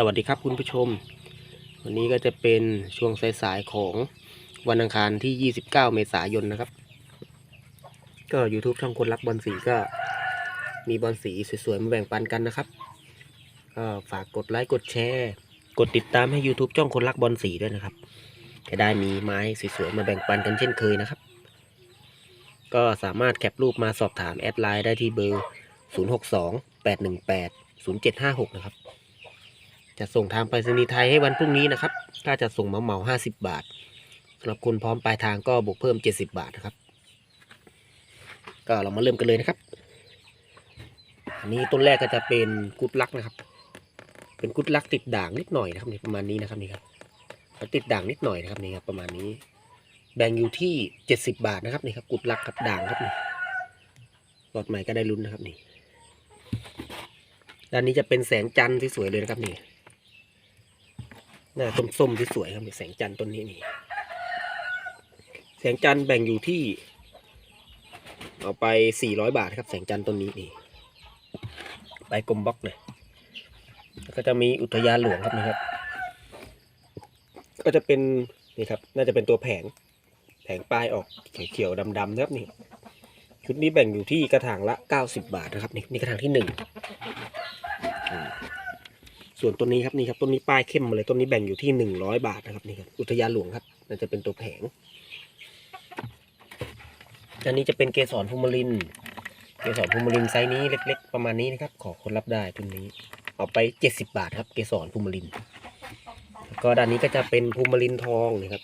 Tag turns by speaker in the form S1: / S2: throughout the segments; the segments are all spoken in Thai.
S1: สวัสดีครับคุณผู้ชม วันนี้ก็จะเป็นช่วงสายๆของวันอังคารที่ 29 เมษายนนะครับ ก็ YouTube ช่องคนรักบอลสีก็มีบอลสีสวยๆมาแบ่งปันกันนะครับ ก็ฝากกดไลค์กดแชร์ กดติดตามให้ YouTube ช่องคนรักบอลสีด้วยนะครับ จะได้มีไม้สวยๆมาแบ่งปันกันเช่นเคยนะครับ ก็สามารถแคปรูปมาสอบถามแอดไลน์ได้ที่เบอร์ 062 818 0756 นะครับ จะส่งทางไปรษณีย์ไทยให้วันพรุ่งนี้นะครับถ้าจะส่งมาเหมาห้าสิบบาทสำหรับคนพร้อมปลายทางก็บวกเพิ่มเจ็ดสิบาทนะครับ ก็เรามาเริ่มกันเลยนะครับอันนี้ต้นแรกก็จะเป็นกุดลักนะครับ เป็นกุดลักติดด่างนิดหน่อยนะครับนี่ประมาณนี้นะครับนี่ครับติดด่างนิดหน่อยนะครับนี่ครับประมาณนี้แบ่งอยู่ที่เจ็ดสิบาทนะครับนี่ครับกุดลักกับด่างครับนี่หลอดใหม่ก็ได้ลุ้นนะครับนี่ด้านนี้จะเป็นแสงจันทร์สวยๆเลยนะครับนี่ หน้าส้มๆที่สวยครับแสงจันทร์ต้นนี้นี่ แสงจันทร์แบ่งอยู่ที่ เอาไปสี่ร้อยบาทครับ แสงจันทร์ต้นนี้นี่ใบกลมบล็อกเลยแล้วก็จะมีอุทยานหลวงครับนะครับ ก็จะเป็นนี่ครับ น่าจะเป็นตัวแผง แผงปลายออกเขียวๆดำๆนะครับนี่ ชุดนี้แบ่งอยู่ที่กระถางละเก้าสิบบาทนะครับนี่นี่กระถางที่หนึ่ง ส่วนต้นนี้ครับนี่ครับต้นนี้ป้ายเข้มมาเลยต้นนี้แบ่งอยู่ที่หนึ่งร้อยบาทนะครับนี่ครับอุทยานหลวงครับน่าจะเป็นตัวแผงอันนี้จะเป็นเกสรภูมิลิน เกสรภูมิลินไซส์นี้เล็ก ๆ ประมาณนี้นะครับ ขอคนรับได้ต้นนี้ เอาไปเจ็ดสิบาทครับ เกสรภูมิลินก็ด้านนี้ก็จะเป็นภูมิลินทองนี่ครับ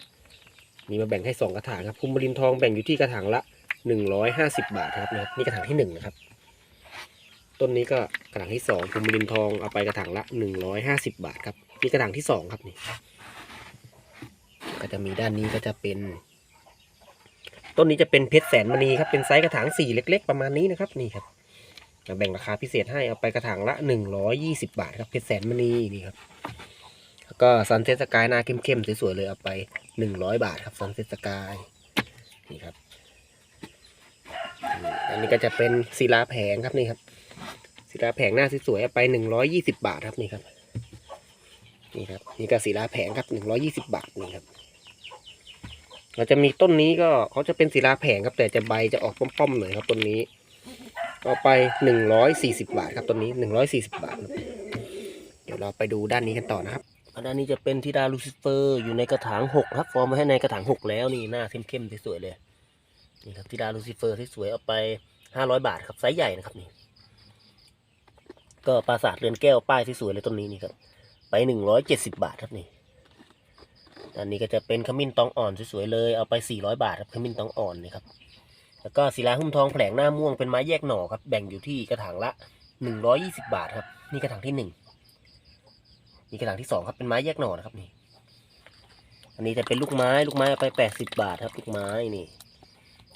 S1: มีมาแบ่งให้สองกระถางครับภูมิลินทองแบ่งอยู่ที่กระถางละหนึ่งร้อยห้าสิบบาทครับนะครับนี่กระถางที่หนึ่งนะครับ ต้นนี้ก็กระถางที่สองภูมิลินทองเอาไปกระถางละหนึ่งร้อยห้าสิบบาทครับนี่กระถางที่สองครับนี่ก็จะมีด้านนี้ก็จะเป็น ต้นนี้จะเป็นเพชรแสนมณีครับเป็นไซส์กระถางสี่เล็ก ๆ ประมาณนี้นะครับนี่ครับแบ่งราคาพิเศษให้เอาไปกระถางละหนึ่งร้อยยี่สิบาทครับเพชรแสนมณีนี่ครับแล้วก็ซันเซ็ตสกายหน้าเข้มๆสวยๆเลยเอาไปหนึ่งร้อยบาทครับซันเซ็ตสกายนี่ครับอันนี้ก็จะเป็นศิลาแผงครับนี่ครับ ศิลาแผงหน้าสวยๆเอาไปหนึ่งร้อยยี่สิบบาทครับนี่ครับ นี่ครับนี่ก็ศิลาแผงครับหนึ่งร้อยี่สิบาทนี่ครับเราจะมีต้นนี้ก็เขาจะเป็นศิลาแผงครับ แต่จะใบจะออกป้อมๆหน่อยครับต้นนี้เอาไปหนึ่งร้อยสี่สิบาทครับต้นนี้หนึ่งร้อยสี่สิบาท เดี๋ยวเราไปดูด้านนี้กันต่อนะครับด้านนี้จะเป็นธิดาลูซิเฟอร์อยู่ในกระถางหกครับ ฟอร์มไว้ให้ในกระถางหกแล้วนี่หน้าเข้มๆสวยๆเลยนี่ครับธิดาลูซิเฟอร์ที่สวยเอาไปห้าร้อยบาทครับไซส์ใหญ่นะครับนี่ ก็ปราสาทเรือนแก้วป้ายที่สวยเลยต้นนี้นี่ครับ ไปหนึ่งร้อยเจ็ดสิบาทครับนี่อันนี้ก็จะเป็นขมิ้นตองอ่อนสวยๆเลยเอาไปสี่ร้อยบาทครับขมิ้นตองอ่อนนี่ครับแล้วก็ศิลาหุ้มทองแผลงหน้าม่วงเป็นไม้แยกหน่อครับแบ่งอยู่ที่กระถางละหนึ่งร้อยี่สิบาทครับ นี่กระถางที่หนึ่งนี่กระถางที่สองครับเป็นไม้แยกหน่อนะครับนี่ อันนี้จะเป็นลูกไม้ลูกไม้เอาไปแปดสิบาทครับ ลูกไม้นี่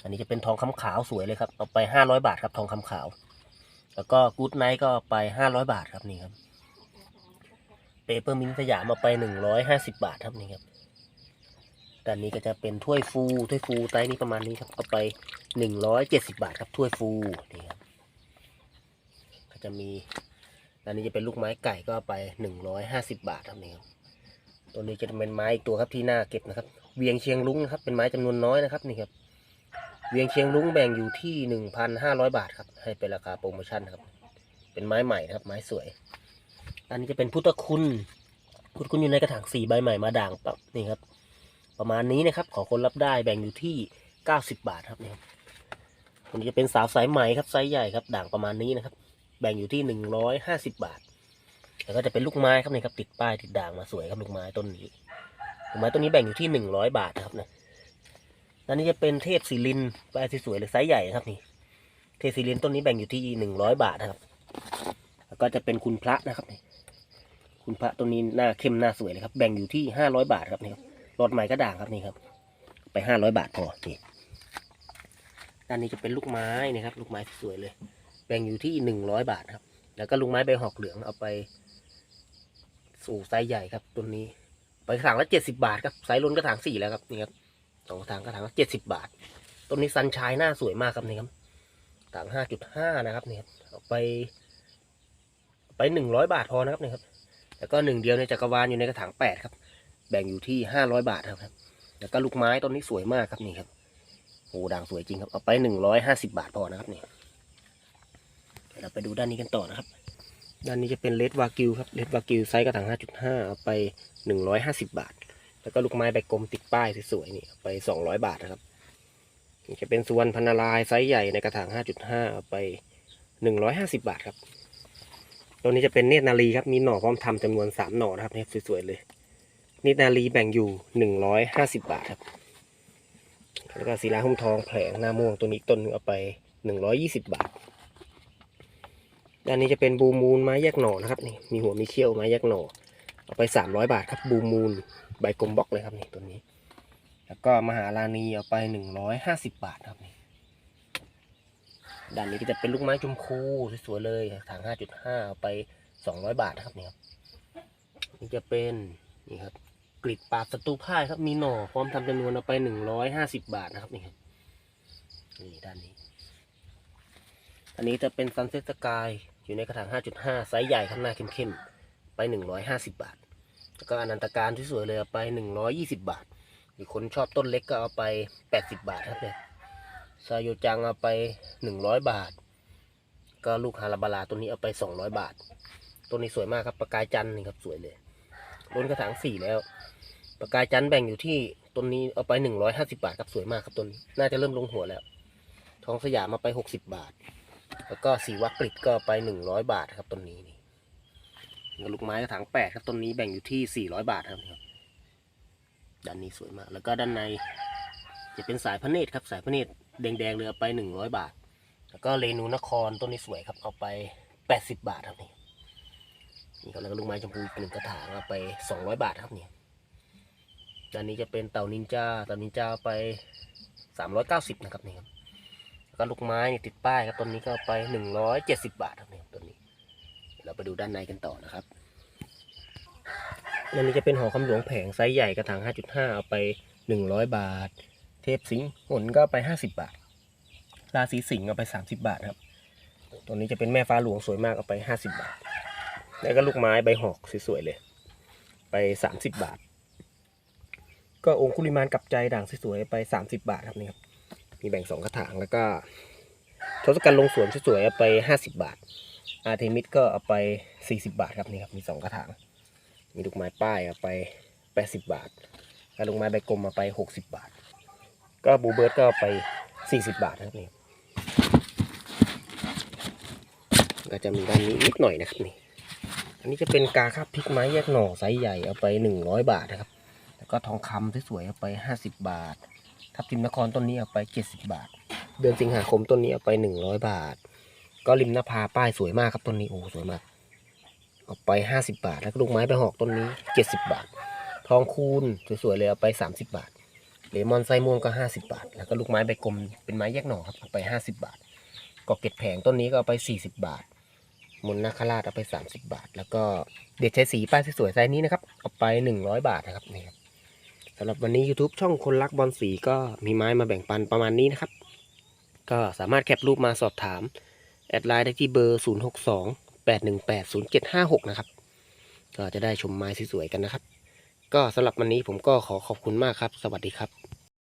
S1: อันนี้จะเป็นทองคำขาวสวยเลยครับเอาไปห้าร้อยบาทครับทองคำขาว แล้วก็กู๊ดไนท์ก็ไปห้าร้อยบาทครับนี่ครับเปเปอร์มินสยามมาไปหนึ่งร้อยห้าสิบาทครับนี่ครับด้านนี้ก็จะเป็นถ้วยฟูถ้วยฟูไซส์นี้ประมาณนี้ครับเอาไปหนึ่งร้อยเจ็ดสิบาทครับถ้วยฟูนี่ครับก็จะมีด้านนี้จะเป็นลูกไม้ไก่ก็ไปหนึ่งร้อยห้าสิบาทครับนี่ครับตัวนี้จะเป็นไม้อีกตัวครับที่น่าเก็บนะครับ เวียงเชียงลุงนะครับเป็นไม้จำนวนน้อยนะครับนี่ครับ เวียงเชียงลุงแบ่งอยู่ที่หนึ่งพันห้าร้อยบาทครับ ให้เป็นราคาโปรโมชั่นครับ เป็นไม้ใหม่นะครับ ไม้สวย อันนี้จะเป็นพุทธคุณพุทธคุณอยู่ในกระถางสี่ใบใหม่มาด่างปั๊บนี่ครับ ประมาณนี้นะครับ ขอคนรับได้แบ่งอยู่ที่เก้าสิบบาทครับนี่ครับอันนี้จะเป็นสาวสายไหมครับไซส์ใหญ่ครับ ด่างประมาณนี้นะครับ แบ่งอยู่ที่หนึ่งร้อยห้าสิบบาท แล้วก็จะเป็นลูกไม้ครับนี่ครับ ติดป้ายติดด่างมาสวยครับลูกไม้ต้นนี้ลูกไม้ต้นนี้แบ่งอยู่ที่หนึ่งร้อยบาทนะครับนะ อันนี้จะเป็นเทพศิลินปลายสวยๆเลยไซส์ใหญ่ครับนี่เทพศิลินต้นนี้แบ่งอยู่ที่หนึ่งร้อยบาทนะครับ แล้วก็จะเป็นคุณพระนะครับนี่คุณพระต้นนี้หน้าเข้มหน้าสวยเลยครับ แบ่งอยู่ที่ห้าร้อยบาทครับนี่ครับรถใหม่ก็ด่างครับนี่ครับ ไปห้าร้อยบาทพอนี่ด้านนี้จะเป็นลูกไม้นะครับ ลูกไม้สวยเลย แบ่งอยู่ที่หนึ่งร้อยบาทครับ แล้วก็ลูกไม้ใบหอกเหลืองเอาไป สู่ไซส์ใหญ่ครับต้นนี้ ไปถางละเจ็ดสิบาทครับไซส์ล้นกระถางสี่แล้วครับนี่ครับ สองทางกระถางเจ็ดสิบบาท ต้นนี้ซันชายหน้าสวยมากครับนี่ครับต่างห้าจุดห้านะครับนี่ครับเอาไป ไปหนึ่งร้อยบาทพอนะครับนี่ครับ แล้วก็หนึ่งเดียวในจักรวาลอยู่ในกระถางแปดครับ แบ่งอยู่ที่ห้าร้อยบาทครับ แล้วก็ลูกไม้ต้นนี้สวยมากครับนี่ครับโอ้ด่างสวยจริงครับ เอาไปหนึ่งร้อยห้าสิบาทพอนะครับนี่เดี๋ยวเราไปดูด้านนี้กันต่อนะครับ ด้านนี้จะเป็นเลดวากิวครับเลดวากิวไซส์กระถางห้าจุดห้าเอาไปหนึ่งร้อยห้าสิบาท แล้วก็ลูกไม้ใบกลมติดป้ายสวยๆนี่ไปสองร้อยบาทนะครับนี่จะเป็นสุวรรณพันนารายไซส์ใหญ่ในกระถางห้าจุดห้าไปหนึ่งร้อยห้าสิบาทครับ ตัวนี้จะเป็นเนตรนารีครับ มีหน่อพร้อมทำจำนวนสามหน่อนะครับนี่สวยๆเลยนิดนารีแบ่งอยู่หนึ่งร้อยห้าสิบบาทครับ แล้วก็ศิลาหุ้มทองแผลงหน้าม่วงตัวนี้ต้นนึงเอาไปหนึ่งร้อยยี่สิบบาทด้านนี้จะเป็นบูมูลไม้แยกหน่อนะครับนี่มีหัวมีเขี้ยวไม้แยกหน่อเอาไปสามร้อยบาทครับบูมูล ใบกลมบล็อกเลยครับนี่ตัวนี้ แล้วก็มหาลานีเอาไปหนึ่งร้อยห้าสิบบาทครับนี่ด้านนี้ก็จะเป็นลูกไม้ชมพูสวยๆเลยถังห้าจุดห้าเอาไปสองร้อยบาทนะครับนี่ครับนี่จะเป็นนี่ครับกริดปากศัตรูพ่ายครับมีหน่อพร้อมทำจำนวนเอาไปหนึ่งร้อยห้าสิบบาทนะครับนี่ครับนี่ด้านนี้ อันนี้จะเป็นซันเซ็ตสกายอยู่ในกระถางห้าจุดห้าไซส์ใหญ่ข้างหน้าเข้มๆ ไปหนึ่งร้อยห้าสิบบาท แล้วก็อนันตการที่สวยเลยเอาไปหนึ่งร้อยยี่สิบบาทมีคนชอบต้นเล็กก็เอาไปแปดสิบบาทครับเนี่ยซาโยจังเอาไปหนึ่งร้อยบาท ก็ลูกฮาราบาลาตัวนี้เอาไปสองร้อยบาทตัวนี้สวยมากครับประกายจันทร์นี่ครับสวยเลยล้นกระถางสี่แล้ว ประกายจันทร์แบ่งอยู่ที่ต้นนี้เอาไปหนึ่งร้อยห้าสิบาทครับสวยมากครับต้นนี้น่าจะเริ่มลงหัวแล้วทองสยามมาไปหกสิบาท แล้วก็สีวักกฤษก็ไปหนึ่งร้อยบาทครับต้นนี้นี่ ลูกไม้กระถางแปดครับต้นนี้แบ่งอยู่ที่สี่ร้อยบาทครับด้านนี้สวยมาก แล้วก็ด้านใน จะเป็นสายพระเนตรครับ สายพระเนตรแดงๆเลยเอาไปหนึ่งร้อยบาท แล้วก็เรนูนครต้นนี้สวยครับ เอาไปแปดสิบบาทครับนี่นี่ครับแล้วก็ลูกไม้ชมพูอีกหนึ่งกระถางเอาไปสองร้อยบาทครับเนี่ยด้านนี้จะเป็นเต่านินจาเต่านินจาไปสามร้อยเก้าสิบนะครับนี่ครับแล้วก็ลูกไม้นี่ติดป้ายครับต้นนี้ก็ไปหนึ่งร้อยเจ็ดสิบบาทครับเนี่ยต้นนี้ เรา ไปดูด้านในกันต่อนะครับด้านนี้จะเป็นหอคำหลวงแผงไซส์ใหญ่กระถางห้าจุดห้าเอาไปหนึ่งร้อยบาท เทพสิงห์หนก็ไปห้าสิบาท ราศีสิงห์เอาไปสามสิบาทครับ ตัวนี้จะเป็นแม่ฟ้าหลวงสวยมากเอาไปห้าสิบาท แล้วก็ลูกไม้ใบหอกสวยๆเลย ไปสามสิบาท ก็องคุลิมานกับใจด่างสวยๆไปสามสิบาทครับนี่ครับ มีแบ่งสองกระถางแล้วก็ทศกัณฐ์ลงสวนสวยๆเอาไปห้าสิบบาท อาร์เทมิสก็เอาไปสี่สิบาทครับนี่ครับมีสองกระถาง มีลูกไม้ป้ายเอาไปแปดสิบบาทแล้วลูกไม้ใบกลมเอาไปหกสิบบาท ก็บูเบิร์ดก็เอาไปสี่สิบบาทนะครับนี่ก็จะมีด้านนี้นิดหน่อยนะครับนี่อันนี้จะเป็นกาครับพริกไม้แยกหน่อไซส์ใหญ่เอาไปหนึ่งร้อยบาทนะครับ แล้วก็ทองคำสวยๆเอาไปห้าสิบบาท ทับทิมนครต้นนี้เอาไปเจ็ดสิบาท เดือนสิงหาคมต้นนี้เอาไปหนึ่งร้อยบาท ก็ริมหน้าผาป้ายสวยมากครับต้นนี้โอ้สวยมากเอาไปห้าสิบาท แล้วก็ลูกไม้ไปหอกต้นนี้เจ็ดสิบาท ทองคูณสวยๆเลยเอาไปสามสิบาทเลมอนไส้ม่วงก็ห้าสิบาท แล้วก็ลูกไม้ใบกลมเป็นไม้แยกหน่อครับเอาไปห้าสิบาทกอกเก็ดแผงต้นนี้ก็เอาไปสี่สิบาทมุนนาคราชเอาไป30บาท แล้วก็เด็กใช้สีป้ายสวยๆไซนี้นะครับเอาไป100บาทนะครับนี่ครับสำหรับวันนี้ YouTube ช่องคนรักบอลสีก็มีไม้มาแบ่งปันประมาณนี้นะครับ ก็สามารถแคปรูปมาสอบถาม แอดไลน์ได้ที่เบอร์ 062 818 0756 นะครับ ก็จะได้ชมไม้สวยๆกันนะครับ ก็สำหรับวันนี้ผมก็ขอขอบคุณมากครับ สวัสดีครับ